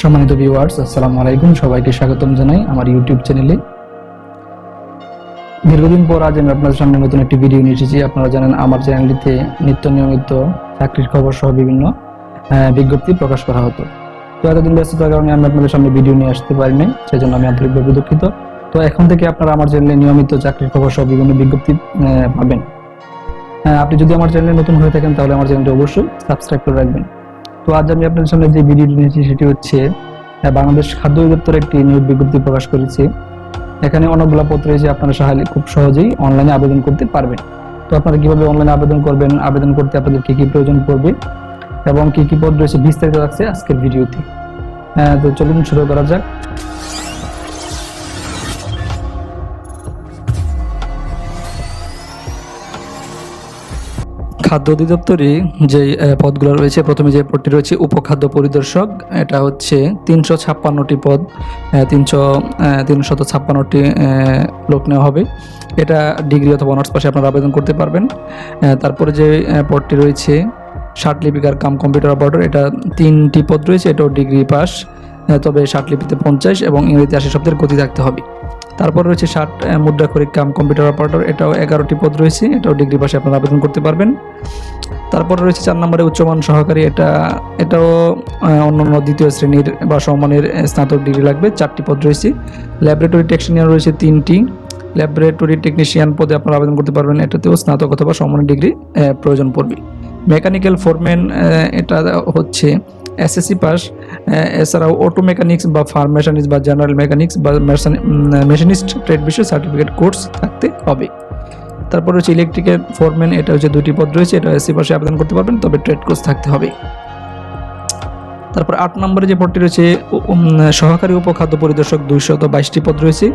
সম্মানিত ভিউয়ার্স আসসালামু আলাইকুম। সবাইকে স্বাগতম জানাই আমার ইউটিউব চ্যানেলে দীর্ঘদিন পর আজ আমি আপনাদের সামনে নতুন একটি ভিডিও নিয়ে এসেছি। আপনারা জানেন আমার চ্যানেলটিতে নিত্য নিয়মিত চাকরির খবর সহ বিভিন্ন বিজ্ঞপ্তি প্রকাশ করা হতো। তো এতদিন ব্যস্ততার কারণে আমি আপনাদের সামনে ভিডিও নিয়ে আসতে পারিনি, সেজন্য আমি আন্তরিকভাবে দুঃখিত। তো এখন থেকে আপনারা আমার চ্যানেলে নিয়মিত চাকরির খবর সহ বিভিন্ন বিজ্ঞপ্তি পাবেন। আপনি যদি আমার চ্যানেলে নতুন হয়ে থাকেন, তাহলে আমার চ্যানেলটি অবশ্যই সাবস্ক্রাইব করে রাখবেন। তো আজ আমি আপনাদের সামনে যে ভিডিওটি নিয়েছি সেটি হচ্ছে বাংলাদেশ খাদ্য অধিদপ্তর একটি নিয়োগ বিজ্ঞপ্তি প্রকাশ করেছে। এখানে অনেকগুলো পত্র রয়েছে, আপনারা সাহায্যে খুব সহজেই অনলাইনে আবেদন করতে পারবেন। তো আপনারা কীভাবে অনলাইনে আবেদন করবেন, আবেদন করতে আপনাদের কী কী প্রয়োজন পড়বে, এবং কী কী পদ রয়েছে বিস্তারিত রাখছে আজকের ভিডিওতে হ্যাঁ তো চলুন শুরু করা যাক। খাদ্য অধিদপ্তরে যে পদগুলো রয়েছে, প্রথমে যে পদটি রয়েছে উপখাদ্য পরিদর্শক, এটা হচ্ছে তিনশো ছাপ্পান্নটি পদ তিনশো তিনশত ছাপ্পান্নটি লোক নেওয়া হবে। এটা ডিগ্রি অথবা অনার্স পাশে আপনারা আবেদন করতে পারবেন। তারপরে যে পদটি রয়েছে ষাট লিপিকার কাম কম্পিউটার অপারেটর, এটা তিনটি পদ রয়েছে, এটাও ডিগ্রি পাস তবে ষাট লিপিতে পঞ্চাশ এবং ইংরেজি আশি শব্দের গতি থাকতে হবে। তারপর রয়েছে ষাট মুদ্রাক্ষরিক কাম কম্পিউটার অপারেটর এটাও এগারোটি পদ রয়েছে, এটাও ডিগ্রি পাশে আপনারা আবেদন করতে পারবেন। তারপর রয়েছে চার নম্বরে উচ্চমান সহকারী, এটা, এটাও অন্যান্য দ্বিতীয় শ্রেণির বা সম্মানের স্নাতক ডিগ্রি লাগবে, চারটি পদ রয়েছে। ল্যাবরেটরি টেকনিশিয়ান রয়েছে তিনটি। ল্যাবরেটরি টেকনিশিয়ান পদে আপনারা আবেদন করতে পারবেন, এটাতেও স্নাতক অথবা সম্মানের ডিগ্রি প্রয়োজন পড়বে। মেকানিক্যাল ফোরম্যান এটা হচ্ছে এসএসসি পাস এছাড়াও অটো মেকানিক্স বা ফার্ম মেশানিক্স বা জেনারেল মেকানিক্স বা মেশিনিস্ট ট্রেড বিষয়ে সার্টিফিকেট কোর্স থাকতে হবে। তারপর হচ্ছে ইলেকট্রিক্যাল ফোরম্যান এটা হচ্ছে দুটি পদ রয়েছে, এটা এসসি পাশে আবেদন করতে পারবেন, তবে ট্রেড কোর্স থাকতে হবে। তারপর আট নম্বরে যে পদটি রয়েছে সহকারী উপখাদ্য পরিদর্শক দুইশত বাইশটি পদ রয়েছে,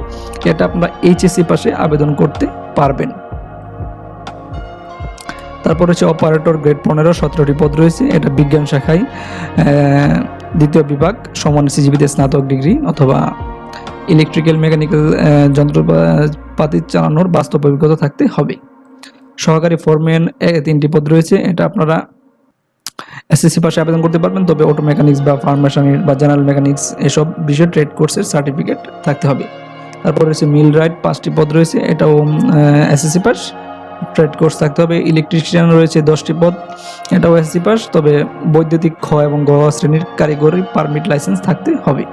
এটা আপনারা এইচএসসি পাশে আবেদন করতে পারবেন। তারপর হচ্ছে অপারেটর গ্রেড পনেরো, সতেরোটি পদ রয়েছে। এটা বিজ্ঞান শাখায় দ্বিতীয় বিভাগ, সমান সিজিবিতে স্নাতক ডিগ্রি অথবা ইলেকট্রিক্যাল মেকানিক্যাল যন্ত্রপাতি চালানোর বাস্তব অভিজ্ঞতা থাকতে হবে। সহকারী ফোরম্যান তিনটি পদ রয়েছে। এটা আপনারা এসএসসি পাশে আবেদন করতে পারবেন। তবে অটো মেকানিক্স বা ফার্মেশনির বা জেনারেল মেকানিক্স এসব বিষয়ে ট্রেড কোর্সের সার্টিফিকেট থাকতে হবে। তারপর রয়েছে মিল রাইট পাঁচটি পদ রয়েছে। এটাও এসএসসি পাস ট্রেড কোর্স থাকতে হবে। ইলেকট্রিশিয়ান রয়েছে দশটি পদ এটাও এসএসসি পাস, তবে বৈদ্যুতিক খ এবং গ শ্রেণির কারিগরি পারমিট লাইসেন্স থাকতে হবে।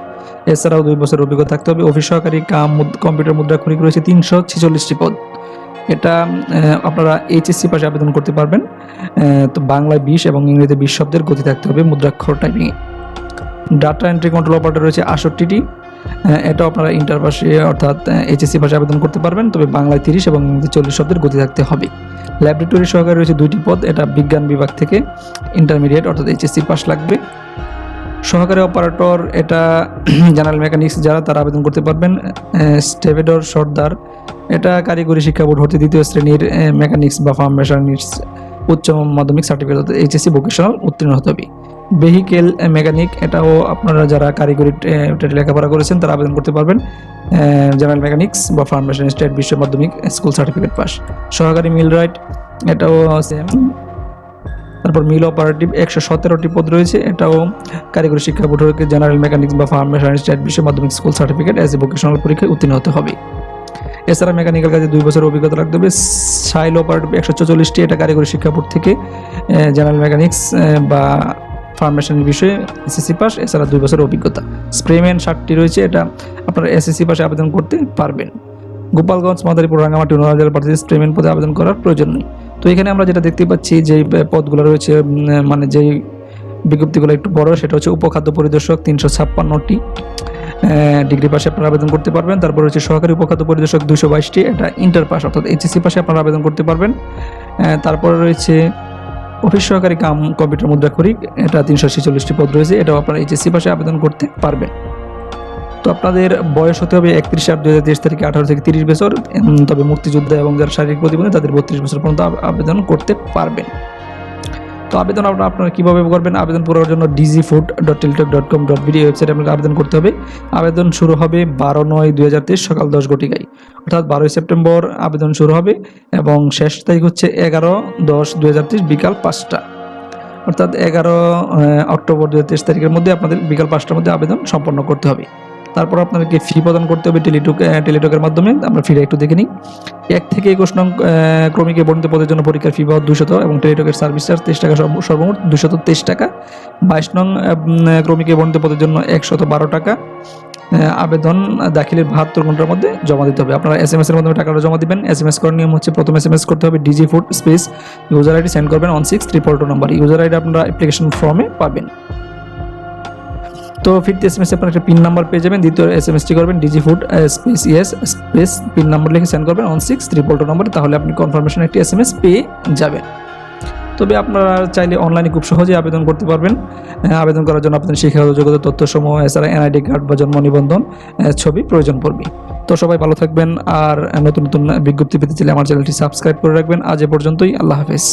এছাড়াও দুই বছর অভিজ্ঞতা থাকতে হবে। অফিস সহকারী কাম কম্পিউটার মুদ্রা খরিক রয়েছে তিনশো ছেচল্লিশটি পদ। এটা আপনারা এইচএসসি পাশে আবেদন করতে পারবেন। তো বাংলায় বিশ এবং ইংরেজিতে বিশ শব্দের গতি থাকতে হবে মুদ্রাক্ষর টাইপিংয়ে ডাটা এন্ট্রি কন্ট্রোল অপারেটর রয়েছে আষট্টিটি এটাও আপনারা ইন্টার পাশে, অর্থাৎ এইচএসসি পাশে আবেদন করতে পারবেন। তবে বাংলায় তিরিশ এবং চল্লিশ শব্দের গতি থাকতে হবে। ল্যাবরেটরি সহকারে রয়েছে দুইটি পদ, এটা বিজ্ঞান বিভাগ থেকে ইন্টারমিডিয়েট অর্থাৎ এইচএসসি পাস লাগবে। সহকারী অপারেটর এটা জেনারেল মেকানিক্স যারা, তারা আবেদন করতে পারবেন। স্টেভেডর সর্দার, এটা কারিগরি শিক্ষা বোর্ড হতে দ্বিতীয় শ্রেণির মেকানিক্স বা ফার্ম মেশানিক্স উচ্চ মাধ্যমিক সার্টিফিকেট এইচএসসি ভোকেশনাল উত্তীর্ণ হতে হবে। ভেহিকেল মেকানিক এটাও আপনারা যারা কারিগরি লেখাপড়া করেছেন, তারা আবেদন করতে পারবেন। জেনারেল মেকানিক্স বা ফার্ম মেশিন স্টেট বিশ্ব মাধ্যমিক স্কুল সার্টিফিকেট পাস সহকারী মিল রাইট এটাও সেম তারপর মিল অপারেটিভ একশো সতেরোটি পদ রয়েছে, এটাও কারিগরি শিক্ষা বোর্ড হতে জেনারেল মেকানিক্স বা ফার্ম মেশিন স্টেট বিশ্ব মাধ্যমিক school certificate as a vocational পরীক্ষায় উত্তীর্ণ হতে হবে। এছাড়া মেকানিক্যাল কাজে দুই বছর অভিজ্ঞতা রাখতে হবে। সাইল অপারেটিভ একশো চল্লিশটি এটা কারিগরি শিক্ষা বোর্ড থেকে জেনারেল মেকানিক্স বা ফার্মেশনের বিষয়ে এসএসসি পাস, এছাড়া দুই বছর অভিজ্ঞতা। স্প্রেম্যান ষাটটি রয়েছে, এটা আপনারা এসএসসি পাশে আবেদন করতে পারবেন। গোপালগঞ্জ, মাদারীপুর রাঙামাটি নোনাল জেলার প্রার্থীদের স্প্রেম্যান পদে আবেদন করার প্রয়োজন নেই। তো এখানে আমরা যেটা দেখতে পাচ্ছি যে পদগুলো রয়েছে মানে যেই বিজ্ঞপ্তিগুলো একটু বড়, সেটা হচ্ছে উপখাদ্য পরিদর্শক তিনশো ছাপ্পান্নটি। ডিগ্রি পাশে আপনারা আবেদন করতে পারবেন। তারপর হচ্ছে সহকারী উপখাদ্য পরিদর্শক দুশো বাইশটি, এটা ইন্টার পাস, অর্থাৎ এইচএসসি পাশে আপনারা আবেদন করতে পারবেন। তারপরে রয়েছে অফিস সহকারী কাম কম্পিউটার মুদ্রা খরিক এটা তিনশো ছেচল্লিশটি পদ রয়েছে, এটাও আপনারা এইচএসসি পাশে আবেদন করতে পারবেন। তো আপনাদের বয়স হতে হবে একত্রিশ আট দু হাজার তেইশ তারিখে আঠারো থেকে তিরিশ বছর তবে মুক্তিযোদ্ধা এবং যারা শারীরিক প্রতিবন্ধী, তাদের বত্রিশ বছর পর্যন্ত আবেদন করতে পারবেন। তো আবেদন আপনারা আপনারা কীভাবে করবেন? আবেদন করার জন্য DG food dot Teletalk dot com dot BD ওয়েবসাইটে আপনাকে আবেদন করতে হবে। আবেদন শুরু হবে বারো নয় দুই হাজার তেইশ সকাল দশ ঘটিকায়। অর্থাৎ বারোই সেপ্টেম্বর আবেদন শুরু হবে এবং শেষ তারিখ হচ্ছে এগারো দশ দুই হাজার তেইশ বিকাল পাঁচটা। অর্থাৎ এগারো অক্টোবর দু হাজার তেইশ তারিখের মধ্যে আপনাদের বিকাল পাঁচটার মধ্যে আবেদন সম্পন্ন করতে হবে। তারপর আপনাদেরকে ফি প্রদান করতে হবে টেলিটক টেলিটকের মাধ্যমে। আমরা ফিটা একটু দেখে নিই। এক থেকে একুশ নং ক্রমিকে বর্ণিত পদের জন্য পরীক্ষার ফি বাবদ দুশত এবং টেলিটকের সার্ভিস চার্জ তেইশ টাকা সর্বমোট দুশত তেইশ টাকা। বাইশ নং ক্রমিকে বর্ণিত পদের জন্য একশত বারো টাকা। আবেদন দাখিলের বাহাত্তর ঘণ্টার মধ্যে জমা দিতে হবে। আপনারা এস এম এস এর মাধ্যমে টাকাটা জমা দিবেন। এস এম এস করার নিয়ম হচ্ছে প্রথম এস এম এস করতে হবে DG food space user ID send করবেন on six triple two number user ID আপনারা অ্যাপ্লিকেশন ফর্মে পাবেন। তো ফিফথ এস এম এস আপনার একটা পিন নাম্বার পেয়ে যাবেন, দ্বিতীয় এস এম এসটি করবেন DG food space yes space PIN number লিখে সেন্ড করবেন ওয়ান সিক্স ট্রিপল টু নাম্বারে তাহলে আপনি কনফার্মেশন একটি এস এম এস পেয়ে যাবেন। তবে আপনারা চাইলে অনলাইনে খুব সহজেই আবেদন করতে পারবেন। আবেদন করার জন্য আপনাদের শিক্ষাগত যোগ্যতা, তথ্যসমূহ, এছাড়া এনআইডি কার্ড বা জন্ম নিবন্ধন ছবি প্রয়োজন পড়বে। তো সবাই ভালো থাকবেন আর নতুন নতুন বিজ্ঞপ্তি পেতে চাইলে আমার চ্যানেলটি সাবস্ক্রাইব করে রাখবেন। আজ এ পর্যন্তই, আল্লাহ হাফেজ।